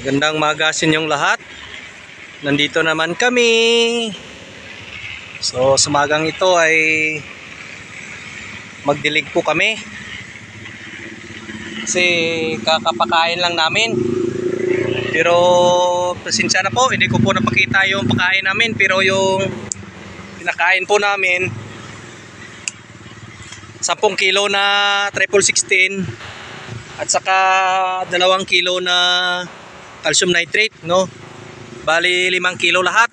Gandang magasin yung lahat. Nandito naman kami. So, sumagang ito ay magdilig po kami. Kasi kakapakain lang namin. Pero pasensya na po, hindi ko po napakita yung pakain namin. Pero yung pinakain po namin, 10 kilo na triple 16 at saka 2 kilo na calcium nitrate, no? Bali 5 kilo lahat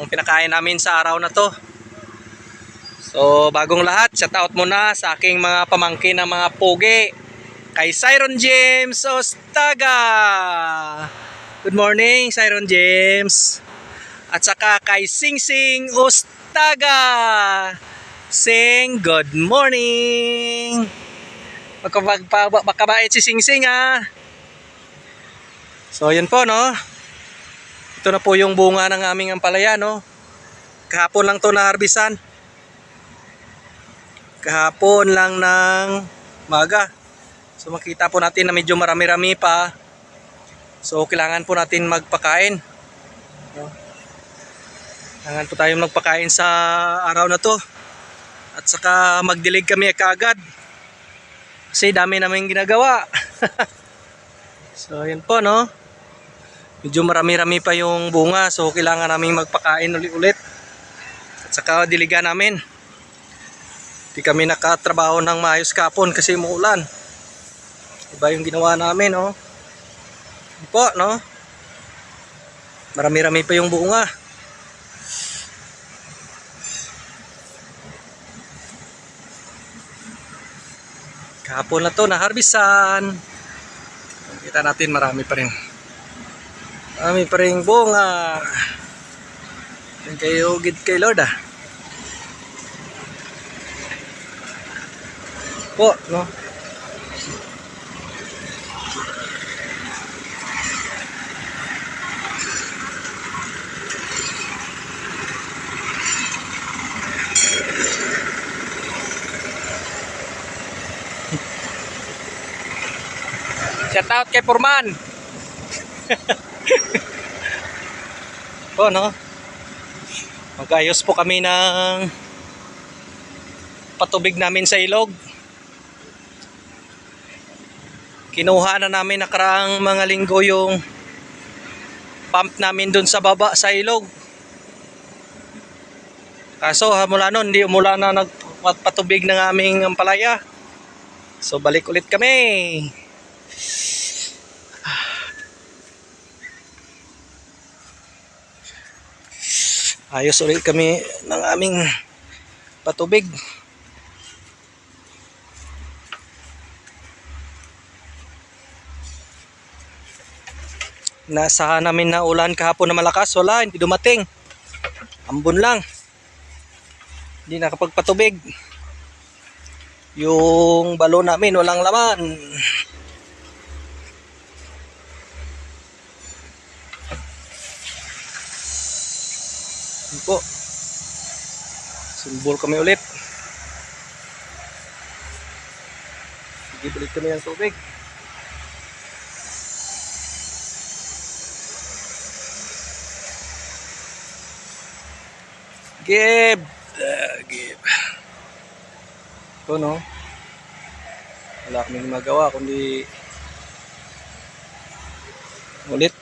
ang pinakain namin sa araw na to. So, bagong lahat, shout out muna sa aking mga pamangkin ng mga pogi. Kay Siron James Ostaga. Good morning, Siron James. At saka kay Sing Sing Ostaga. Sing, good morning. Magkabait si Sing Sing ah. So, yun po no. Ito na po yung bunga ng aming ampalaya no. Kahapon lang to na harbisan. Kahapon lang ng maga. So makita po natin na medyo marami-rami pa. So kailangan po natin magpakain. No? Kailangan po tayong magpakain sa araw na to. At saka magdilig kami kaagad. Kasi dami namin ginagawa. so yun po no. Medyo marami-rami pa yung bunga. So kailangan namin magpakain ulit-ulit. At saka diligan namin. Di kami nakatrabaho ng maayos kapon kasi umuulan. Iba yung ginawa namin, oh. Yun Po, no? Marami-rami pa yung bunga. Kahapon na to, naharbisan. Kita natin marami pa rin. Marami pa rin bunga. Yan kayo, gid kay Lord, ah. Po, no? Shout out kay Purman. po, no? Magayos po kami ng patubig namin sa ilog. Kinuha na namin nakaraang mga linggo yung pump namin dun sa baba sa ilog. Kaso ha, mula nun, hindi umula na nagpatubig ng aming ampalaya. So balik ulit kami. Ayos ulit kami ng aming patubig. Nasahan namin na ulan kahapon na malakas. Wala, hindi dumating. Ambon lang. Hindi nakapagpatubig. Yung balon namin walang laman. Po. Sumbol kami ulit. Sige, balik kami ng tubig. Give. Uh, give. Ito no. Wala kaming magawa kundi ulit.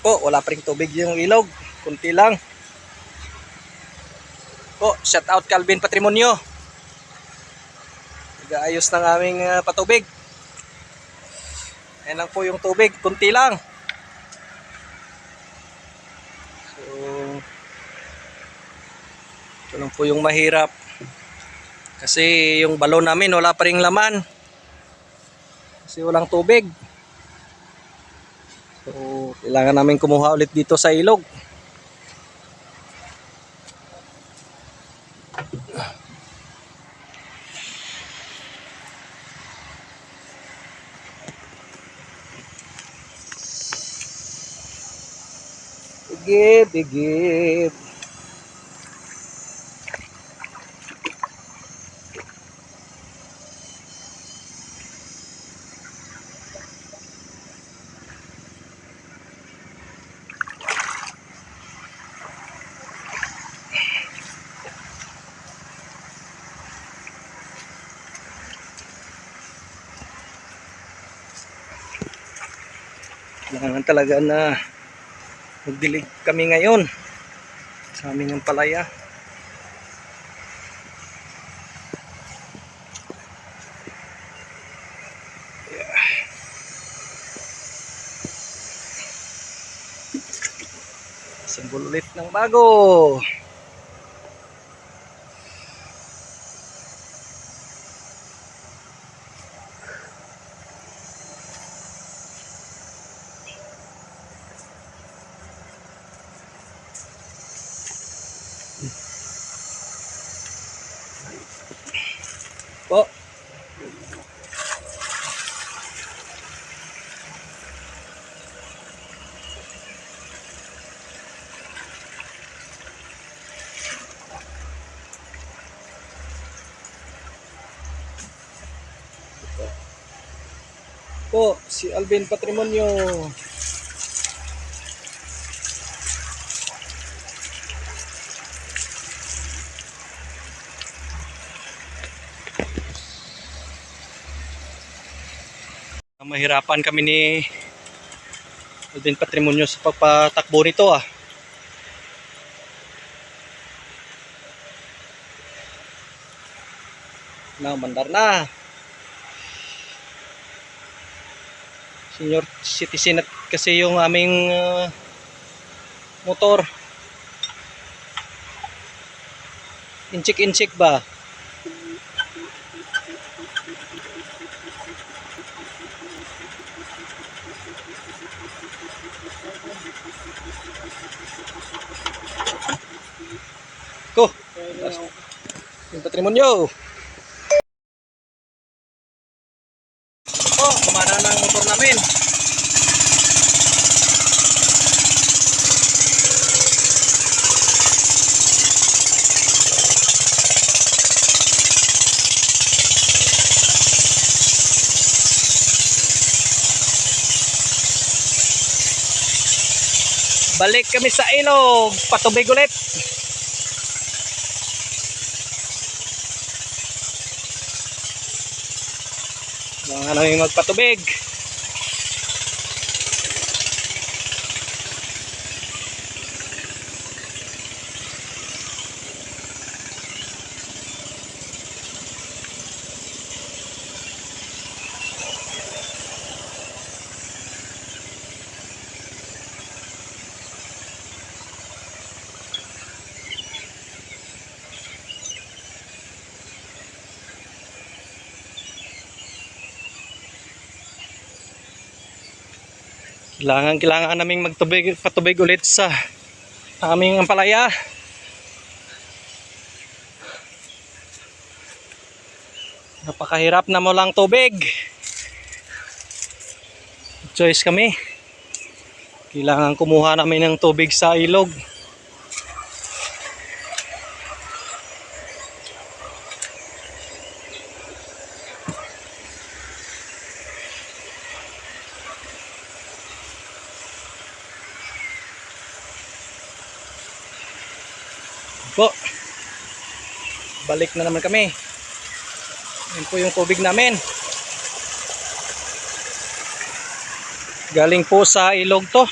Po, wala pa rin tubig yung ilog. Kunti lang. Po, shout out Calvin Patrimonio. Nag-aayos ng aming ah, patubig. Ayan lang po yung tubig, kunti lang. So, ito lang po yung mahirap. Kasi yung balon namin wala pa ring laman. Kasi walang tubig. So, kailangan namin kumuha ulit dito sa ilog. Bigib, bigib. Kailangan talaga na magdilig kami ngayon sa aming palaya. Simbol ulit ng bago. Po. Po, si Alvin Patrimonio. Mahirapan kami ni Alvin Patrimonio sa pagpatakbo nito ah. Na, mandar na. Senior citizen at kasi yung aming uh, motor. Inchik-inchik ba? Ko. Yung patrimonyo. Oh, kumana na ang motor namin. Balik kami sa ilog, patubig ulit. Mga namin magpatubig. Kailangan, kailangan naming magtubig, patubig ulit sa aming ampalaya. Napakahirap na mo lang tubig. Choice kami. Kailangan kumuha namin ng tubig sa ilog. Po. Balik na naman kami. Yan po yung tubig namin. Galing po sa ilog to.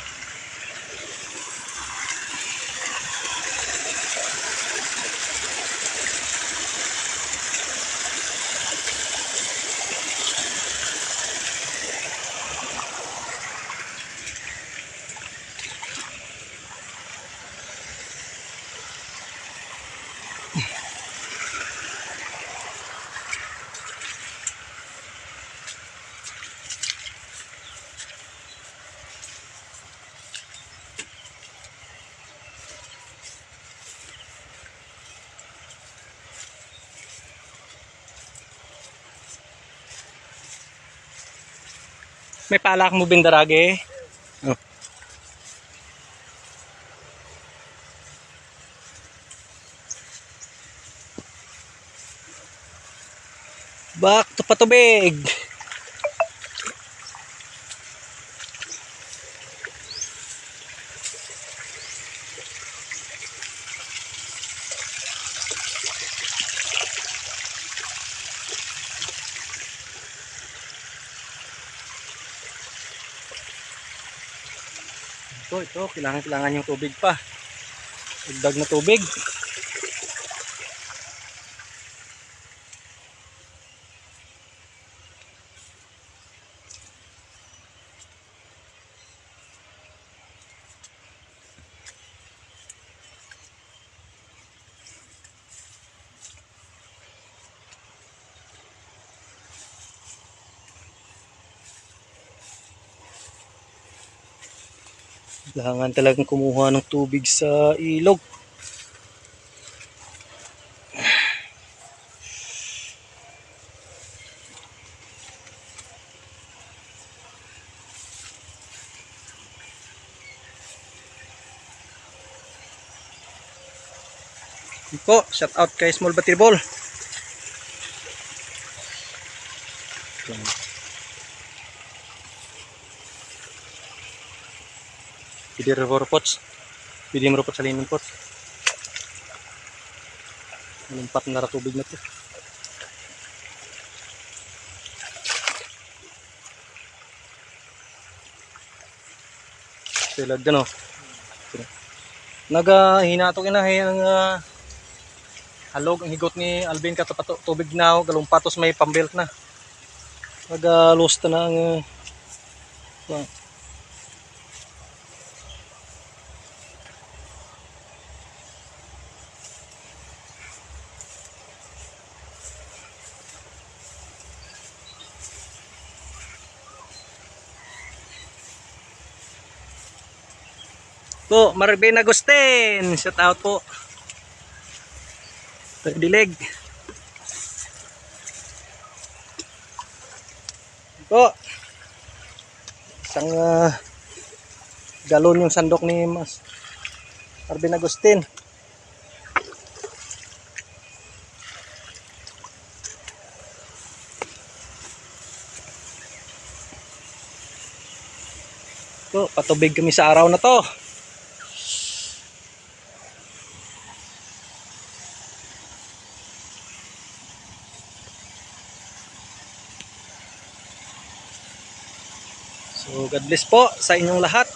May palak mo bindarage. Oh. Bak to patubig. Ito, ito, kailangan kailangan yung tubig pa. Dagdag na tubig. Kailangan talagang kumuha ng tubig sa ilog. Po, shout out kay Small Battery Ball. Pwede ro pots. Pwede ro pots sa lining pots. Lumpat na ra tubig na to. Sila dyan o. Nagahina to kinahay ang ah, halog ang higot ni Alvin katapat tubig na o galumpatos may pambelt na. Nag-lost na ang uh, Po, Marvin Agustin. Shout out po. Dilig. Po. Isang ah, galon yung sandok ni Mas Marvin Agustin. Po, patubig kami sa araw na to. So, God bless po sa inyong lahat.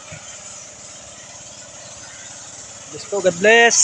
God bless po, God bless.